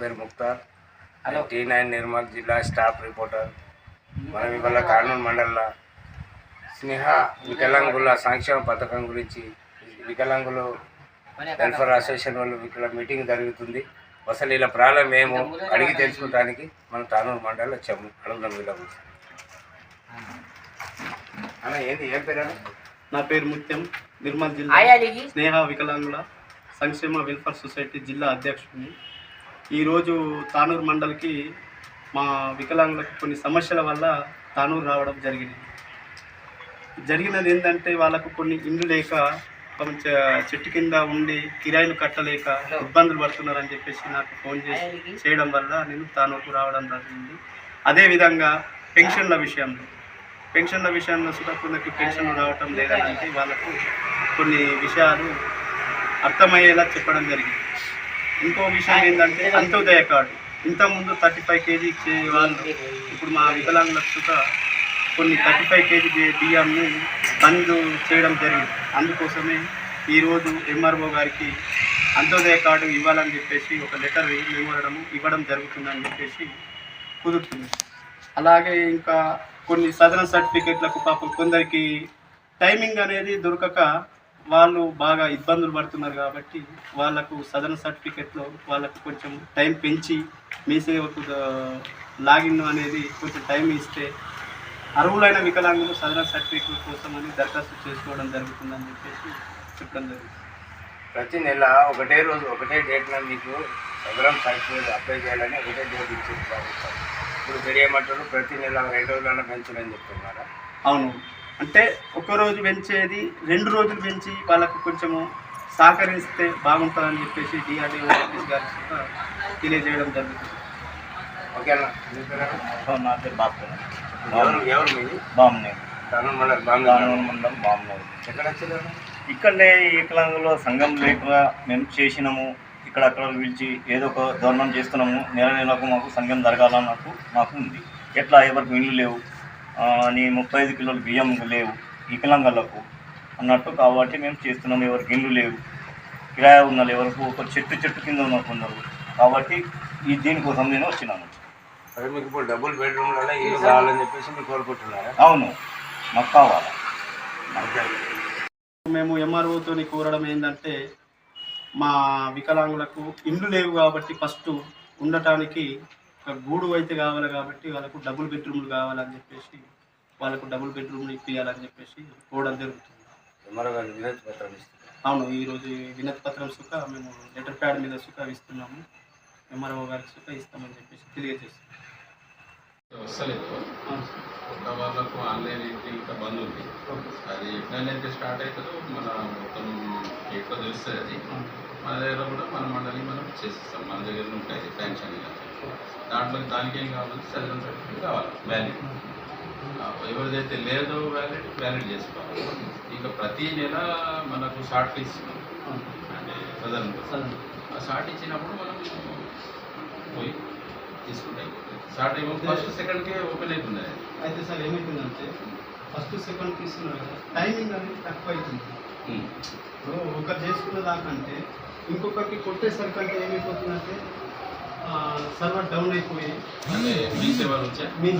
పేరు Mukhtar. T nine Nirmal జిల్లా staff reporter. మనం ఇవాళ కానూన్ మండలంలో స్నేహ వికలాంగుల సంక్షేమ పథకం గురించి వికలాంగులు వెల్ఫేర్ అసోసియేషన్ వాళ్ళు ఇక్కడ మీటింగ్ జరుగుతుంది. అసలు ఇలా ప్రాబ్లం ఏమో అడిగి తెలుసుకోవడానికి మనం తానూరు మండలంలో వచ్చాము అడుగుదాం వీళ్ళకు అన్న ఏంది? ఏం పేరు? నా పేరు ముత్యం నిర్మల్ జిల్లా స్నేహ వికలాంగుల సంక్షేమ వెల్ఫేర్ సొసైటీ జిల్లా అధ్యక్షుడిని. ఈరోజు తానూరు మండలికి మా వికలాంగులకు కొన్ని సమస్యల వల్ల తానూరు రావడం జరిగింది. జరిగినది ఏంటంటే వాళ్ళకు కొన్ని ఇండ్లు లేక కొంచెం చెట్టు కింద ఉండి కిరాయిలు కట్టలేక ఇబ్బందులు పడుతున్నారని చెప్పేసి నాకు ఫోన్ చేసి చేయడం వల్ల నేను తానూరుకు రావడం జరిగింది. అదేవిధంగా పెన్షన్ల విషయంలో పెన్షన్ల విషయంలో సుధా కొందరికి పెన్షన్ రావటం లేదని అంటే వాళ్ళకు కొన్ని విషయాలు అర్థమయ్యేలా చెప్పడం జరిగింది. ఇంకో విషయం ఏంటంటే అంత్యోదయ కార్డు. ఇంతకుముందు థర్టీ ఫైవ్ కేజీ ఇచ్చే వాళ్ళు ఇప్పుడు మా వికలాంగులకు సుధా కొన్ని థర్టీ ఫైవ్ కేజీ బియ్యంని బంద్ చేయడం జరిగింది. అందుకోసమే ఈరోజు ఎంఆర్ఓ గారికి అంత్యోదయ కార్డు ఇవ్వాలని చెప్పేసి ఒక లెటర్ మెమోరడం ఇవ్వడం జరుగుతుందని చెప్పేసి కుదురుతుంది. అలాగే ఇంకా కొన్ని సదన సర్టిఫికెట్లకు పాపం కొందరికి టైమింగ్ అనేది దొరకక వాళ్ళు బాగా ఇబ్బందులు పడుతున్నారు కాబట్టి వాళ్ళకు సదరన్ సర్టిఫికెట్లో వాళ్ళకు కొంచెం టైం పెంచి మీ సేవకు లాగిన్ అనేది కొంచెం టైం ఇస్తే అర్హులైన వికలాంగులు సదరన్ సర్టిఫికెట్ కోసం అని దరఖాస్తు చేసుకోవడం జరుగుతుందని చెప్పేసి చెప్పడం జరుగుతుంది ప్రతి నెల ఒకటే రోజు ఒకటే డేట్లో మీకు సదరం సర్టిఫికేట్ అప్లై చేయాలని ఒకటే డేట్ ఇచ్చింది ఇప్పుడు మీరు ఏమంటారు? ప్రతి నెల రెండు రోజులైనా పెంచాలని చెప్తున్నారా? అవును. అంటే ఒక రోజు పెంచేది రెండు రోజులు పెంచి వాళ్ళకు కొంచెము సహకరిస్తే బాగుంటుందని చెప్పేసి డిఆర్డీఓ ఆఫీస్ గారి తెలియజేయడం జరుగుతుంది. ఓకే అన్న మీ పేరు అన్న? నా పేరు ఎవరు మీది? కానూన్ మండలం ఎక్కడ ఇక్కడనే ఈ వికలాంగుల సంఘం లేక మేము చేసినాము. ఇక్కడ అక్కడ పిలిచి ఏదో ఒక ధర్మం చేస్తున్నాము. నెల నెలకు మాకు సంఘం జరగాలని నాకు నాకు ఉంది. ఎట్లా ఎవరికి ఇండ్లు లేవు. అని ముప్పై ఐదు కిలోల బియ్యం లేవు వికలాంగులకు అన్నట్టు కాబట్టి మేము చేస్తున్నాము ఎవరికి ఇండ్లు లేవు. కిరాయి ఉన్న ఎవరికి ఒక చెట్టు చెట్టు కింద ఉన్నారు కొందరు. కాబట్టి ఈ దీనికోసం నేను వచ్చినాను. అదే మీకు ఇప్పుడు డబుల్ బెడ్రూమ్లలో ఇల్లు కావాలని చెప్పేసి మీరు కోరుకుంటున్నారా? అవును మాకు కావాలి. మేము ఎంఆర్ఓతో కోరడం ఏంటంటే మా వికలాంగులకు ఇండ్లు లేవు కాబట్టి ఫస్ట్ ఉండటానికి ఒక గూడు అయితే కావాలి కాబట్టి వాళ్ళకు డబుల్ బెడ్రూమ్లు కావాలని చెప్పేసి వాళ్ళకు డబుల్ బెడ్రూమ్లు ఇప్పించాలని చెప్పేసి కోవడం జరుగుతుంది. మరో గారు వినతి పత్రం ఇస్తున్నారు. అవును ఈరోజు ఈ వినతి పత్రం సుఖ మేము లెటర్ ప్యాడ్ మీద సుఖ ఇస్తున్నాము. ఎంఆర్ఓ గారికి సుఖ ఇస్తామని చెప్పేసి తెలియజేస్తున్నాం. వస్తలేదు వాళ్ళకు ఆన్లైన్ అయితే ఇంకా బంద్ ఉంది. అది ఎప్పుడైతే స్టార్ట్ అవుతుందో మన మొత్తం ఎక్కువ తెలుస్తుంది అది. మన దగ్గర కూడా మన మండలి మనం చేసిస్తాం. మన దగ్గర ఉంటాయి. శాంక్షన్ దాంట్లో దానికి ఏం కావాలి? సర్జన్ సర్టిఫికేట్ కావాలి. వ్యాలిడ్ ఎవరిదైతే లేదో వ్యాలిడ్ వ్యాలిడ్ చేసుకోవాలి. ఇక ప్రతి నెల మనకు షార్ట్ ఇస్తున్నాం అంటే సదరన్ ఆ షార్ట్ ఇచ్చినప్పుడు మనం పోయి తీసుకుంటే. షార్ట్ అయిపో ఫస్ట్ సెకండ్కే ఓపెన్ అవుతుంది. అయితే సార్ ఏమైతుందంటే ఫస్ట్ సెకండ్ తీసుకున్నారు టైమింగ్ అనేది తక్కువ అవుతుంది. ఇప్పుడు ఒకరు చేసుకున్న దాకంటే ఇంకొకరికి కొట్టేసరికి అంటే ఏమైపోతుందంటే సర్వర్ డౌన్ అయిపోయి అంటే మీ సేవ నుంచే మీ